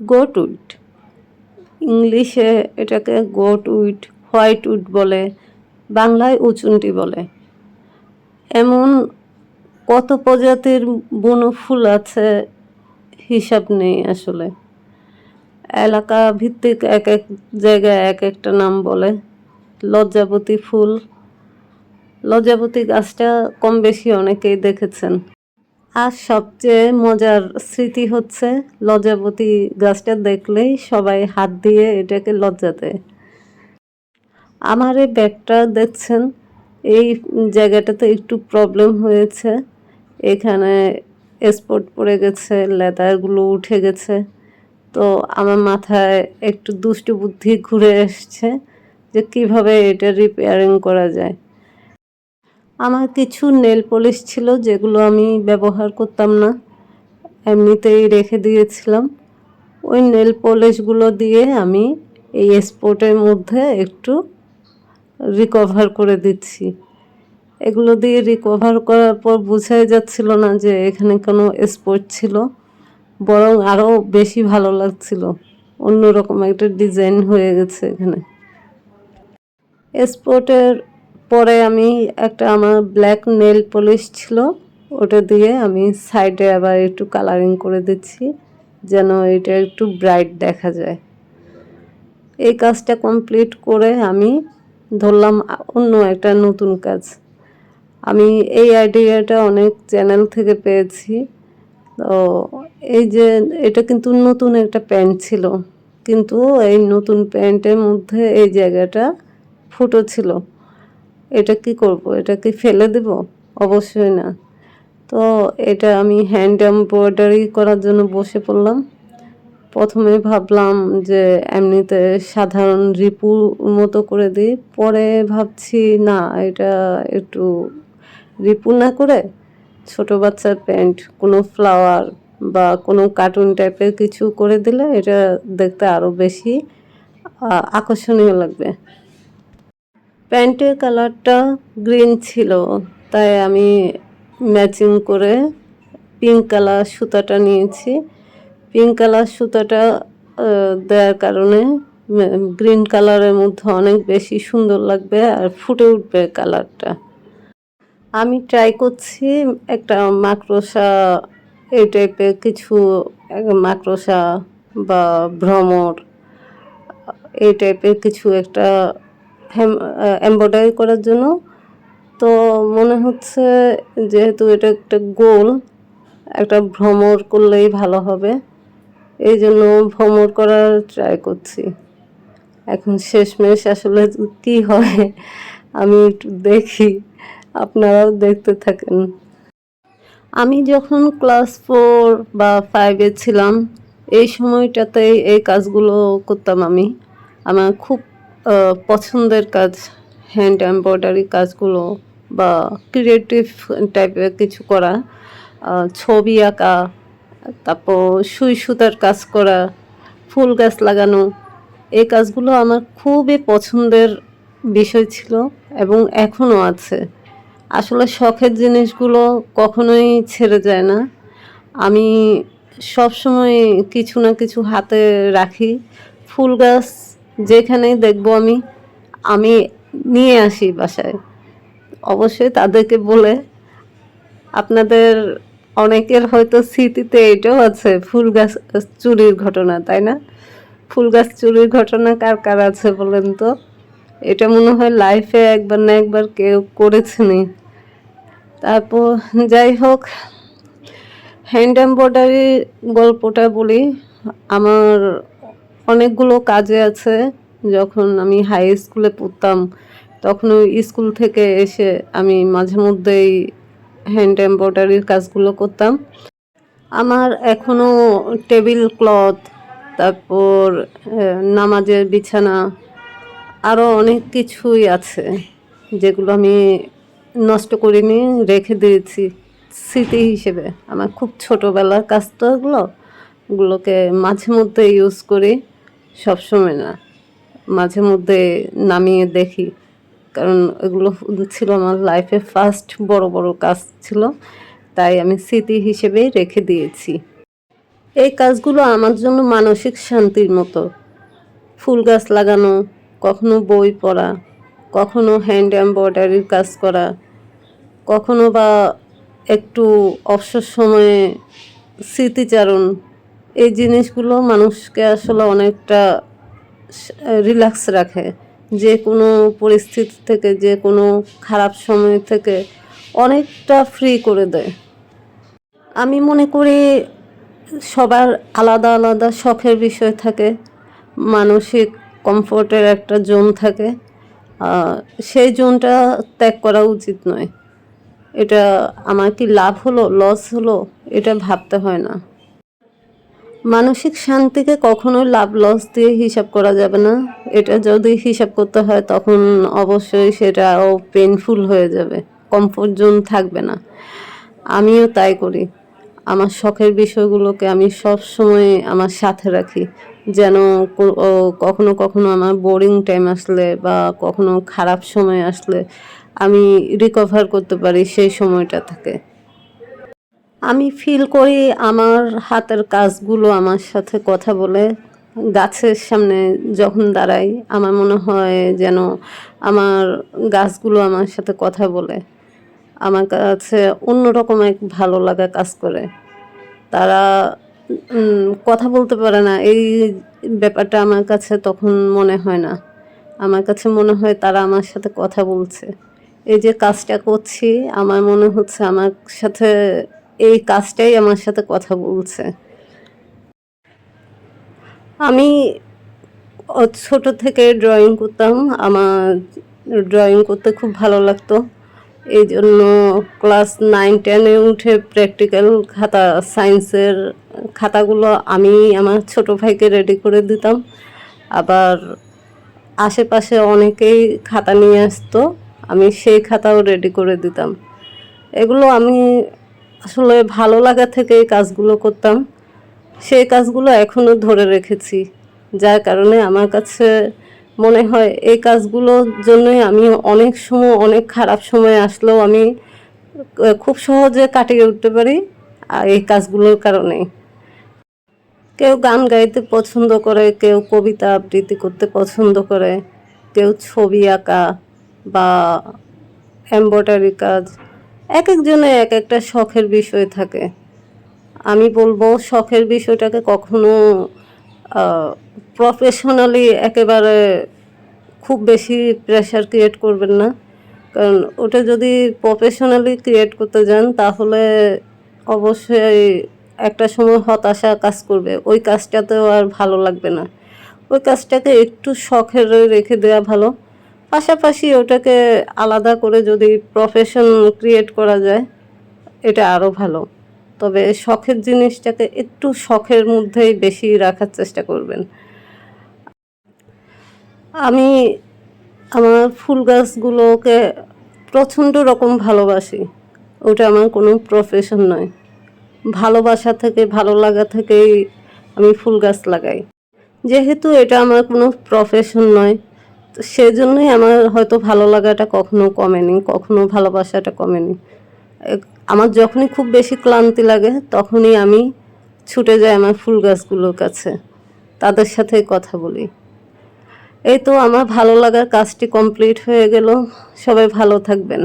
Goat would ইংলিশে এটাকে goat would white would বলে, বাংলায় উচুনটি বলে। এমন কত প্রজাতির বনু ফুল আছে, হিসাব নেই আসলে। এলাকা ভিত্তিক এক এক জায়গায় এক একটা নাম বলে, লজ্জাবতী ফুল। লজ্জাবতী গাছটা কম বেশি অনেকেই দেখেছেন। আর সবচেয়ে মজার স্মৃতি হচ্ছে লজ্জাবতী গাছটা দেখলেই সবাই হাত দিয়ে এটাকে লজ্জা দেয়। আমার এই ব্যাগটা দেখছেন, এই জায়গাটাতে একটু প্রবলেম হয়েছে। এখানে স্পট পড়ে গেছে লেদারগুলো উঠে গেছে। তো আমার মাথায় একটু দুষ্টু বুদ্ধি ঘুরে এসছে যে কীভাবে এটা রিপেয়ারিং করা যায়। আমার কিছু নেল পলিশ ছিল যেগুলো আমি ব্যবহার করতাম না। এমনিতেই রেখে দিয়েছিলাম। ওই নেল পলিশগুলো দিয়ে আমি এই স্পটের মধ্যে একটু রিকভার করে দিচ্ছি। এগুলো দিয়ে রিকভার করার পর বোঝাই যাচ্ছিল না যে এখানে কোনো স্পট ছিল, বরং আরও বেশি ভালো লাগছিল। অন্যরকম একটা ডিজাইন হয়ে গেছে এখানে। স্পটের পরে আমি একটা আমার ব্ল্যাক নেল পলিশ ছিল, ওটা দিয়ে আমি সাইডে আবার একটু কালারিং করে দিচ্ছি, যেন এটা একটু ব্রাইট দেখা যায়। এই কাজটা কমপ্লিট করে আমি ধরলাম অন্য একটা নতুন কাজ। আমি এই আইডিয়াটা অনেক চ্যানেল থেকে পেয়েছি। তো এই যে এটা কিন্তু নতুন একটা প্যান্ট ছিল, কিন্তু এই নতুন প্যান্টের মধ্যে এই জায়গাটা ফুটো ছিল। এটা কি করব? এটা কি ফেলে দেব? অবশ্যই না। তো এটা আমি হ্যান্ড এমব্রয়ডারি করার জন্য বসে পড়লাম। প্রথমে ভাবলাম যে এমনিতে সাধারণ রিপু মতো করে দিই। পরে ভাবছি, না, এটা একটু রিপু না করে ছোট বাচ্চার প্যান্ট, কোনো ফ্লাওয়ার বা কোনো কার্টুন টাইপের কিছু করে দিলে এটা দেখতে আরও বেশি আকর্ষণীয় লাগবে। প্যান্টের কালারটা গ্রিন ছিল, তাই আমি ম্যাচিং করে পিঙ্ক কালার সুতাটা নিয়েছি। পিঙ্ক কালার সুতাটা দেওয়ার কারণে গ্রিন কালারের মধ্যে অনেক বেশি সুন্দর লাগবে আর ফুটে উঠবে কালারটা। আমি ট্রাই করছি একটা মাকড়সা, এই টাইপের কিছু মাকড়সা বা ভ্রমর, এই টাইপের কিছু একটা এমব্রয়ডারি করার জন্য। তো মনে হচ্ছে যেহেতু এটা একটা গোল, একটা ভ্রমর করলেই ভালো হবে। এই জন্য ভ্রমর করার ট্রাই করছি। এখন শেষমেশ আসলে কি হয় আমি একটু দেখি। আপনারাও দেখতে থাকেন। আমি যখন ক্লাস ফোর বা ফাইভে ছিলাম, এই সময়টাতেই এই কাজগুলো করতাম আমি। আমার খুব পছন্দের কাজ হ্যান্ড এমব্রয়ডারি কাজগুলো বা ক্রিয়েটিভ টাইপের কিছু করা ছবি আঁকা, তারপর সুই সুতার কাজ করা, ফুল গাছ লাগানো, এই কাজগুলো আমার খুবই পছন্দের বিষয় ছিল এবং এখনও আছে। আসলে শখের জিনিসগুলো কখনোই ছেড়ে যায় না। আমি সবসময় কিছু না কিছু হাতে রাখি। ফুল গাছ যেখানেই দেখব আমি আমি নিয়ে আসি বাসায়। অবশ্যই তাদেরকে বলে, আপনাদের অনেকের হয়তো স্মৃতিতে এটাও আছে, ফুল গাছ চুরির ঘটনা, তাই না? ফুল গাছ চুরির ঘটনা কার কার আছে বলেন তো? এটা মনে হয় লাইফে একবার না একবার কেউ করেছেনি তারপর যাই হোক হ্যান্ড এমব্রয়ডারি গল্পটা বলি। আমার অনেকগুলো কাজে আছে। যখন আমি হাই স্কুলে পড়তাম, তখন স্কুল থেকে এসে আমি মাঝে মধ্যেই হ্যান্ড এমব্রয়ডারির কাজগুলো করতাম। আমার এখনও টেবিল ক্লথ তারপর নামাজের বিছানা আরও অনেক কিছুই আছে, যেগুলো আমি নষ্ট করিনি, রেখে দিয়েছি স্মৃতি হিসেবে। আমার খুব ছোটোবেলার কাজ তো এগুলো ওগুলোকে মাঝে মধ্যে ইউজ করি। সবসময় না। মাঝে মধ্যে নামিয়ে দেখি। কারণ এগুলো ছিল আমার লাইফে ফার্স্ট বড় বড় কাজ ছিল। তাই আমি স্মৃতি হিসেবেই রেখে দিয়েছি। এই কাজগুলো আমার জন্য মানসিক শান্তির মতো। ফুল গাছ লাগানো, কখনো বই পড়া, কখনো হ্যান্ড এমব্রয়ডারির কাজ করা, কখনো বা একটু অবসর সময়ে স্মৃতিচারণ এই জিনিসগুলো মানুষকে আসলে অনেকটা রিল্যাক্স রাখে। যে কোনো পরিস্থিতি থেকে, যে কোনো খারাপ সময় থেকে অনেকটা ফ্রি করে দেয়। আমি মনে করি সবার আলাদা আলাদা শখের বিষয় থাকে, মানসিক কমফোর্টের একটা জোন থাকে। সেই জোনটা ত্যাগ করা উচিত নয়। এটা আমার কি লাভ হলো লস হলো, এটা ভাবতে হয় না। মানসিক শান্তিকে কখনোই লাভ লস দিয়ে হিসাব করা যাবে না। এটা যদি হিসাব করতে হয়, তখন অবশ্যই সেটাও পেনফুল হয়ে যাবে। কমফোর্ট জোন থাকবে না। আমিও তাই করি। আমার শখের বিষয়গুলোকে আমি সব সময় আমার সাথে রাখি। যেন কখনো কখনো আমার বোরিং টাইম আসলে বা কখনো খারাপ সময় আসলে আমি রিকভার করতে পারি সেই সময়টা থেকে। আমি ফিল করি আমার হাতের কাজগুলো আমার সাথে কথা বলে, গাছের সামনে যখন দাঁড়াই, আমার মনে হয় যেন আমার গাছগুলো আমার সাথে কথা বলে। আমার কাছে অন্যরকম এক ভালো লাগা কাজ করে। তারা কথা বলতে পারে না, এই ব্যাপারটা আমার কাছে তখন মনে হয় না। আমার কাছে মনে হয় তারা আমার সাথে কথা বলছে। এই যে কাজটা করছি, আমার মনে হচ্ছে আমার সাথে এই কাজটাই আমার সাথে কথা বলছে। আমি ছোট থেকে ড্রয়িং করতাম। আমার ড্রয়িং করতে খুব ভালো লাগতো। এই জন্য ক্লাস নাইন টেনে উঠে প্র্যাকটিক্যাল খাতা সায়েন্সের খাতাগুলো আমি আমার ছোট ভাইকে রেডি করে দিতাম। আবার আশেপাশে অনেকেই খাতা নিয়ে আসতো। আমি সেই খাতাও রেডি করে দিতাম। এগুলো আমি আসলে ভালো লাগা থেকে এই কাজগুলো করতাম। সেই কাজগুলো এখনও ধরে রেখেছি। যার কারণে আমার কাছে মনে হয় এই কাজগুলোর জন্যই আমি অনেক সময়, অনেক খারাপ সময় আসলেও আমি খুব সহজে কাটিয়ে উঠতে পারি আর এই কাজগুলোর কারণেই। কেউ গান গাইতে পছন্দ করে, কেউ কবিতা আবৃত্তি করতে পছন্দ করে, কেউ ছবি আঁকা বা এমব্রয়ডারি কাজ এক একজনের এক একটা শখের বিষয় থাকে। আমি বলব শখের বিষয়টাকে কখনো প্রফেশনালি একেবারে খুব বেশি প্রেশার ক্রিয়েট করবেন না। কারণ ওটা যদি প্রফেশনালি ক্রিয়েট করতে যান, তাহলে অবশ্যই একটা সময় হতাশা কাজ করবে। ওই কাজটাতেও আর ভালো লাগবে না। ওই কাজটাকে একটু শখের রেখে দেওয়া ভালো। পাশাপাশি ওটাকে আলাদা করে যদি প্রফেশন ক্রিয়েট করা যায়, এটা আরও ভালো। তবে শখের জিনিসটাকে একটু শখের মধ্যেই বেশি রাখার চেষ্টা করবেন। আমি আমার ফুল গাছগুলোকে প্রচণ্ড রকম ভালোবাসি। ওটা আমার কোনো প্রফেশন নয়। ভালোবাসা থেকে, ভালো লাগা থেকেই আমি ফুল গাছ লাগাই। যেহেতু এটা আমার কোনো প্রফেশন নয় তো সেজন্যই আমার হয়তো ভালো লাগাটা কখনো কমেনি, কখনো ভালোবাসাটা কমেনি। আমার যখনই খুব বেশি ক্লান্তি লাগে, তখনই আমি ছুটে যাই আমার ফুল গাছগুলোর কাছে। তাদের সাথে কথা বলি। এই তো আমার ভালো লাগার কাজটি কমপ্লিট হয়ে গেল। সবাই ভালো থাকবেন।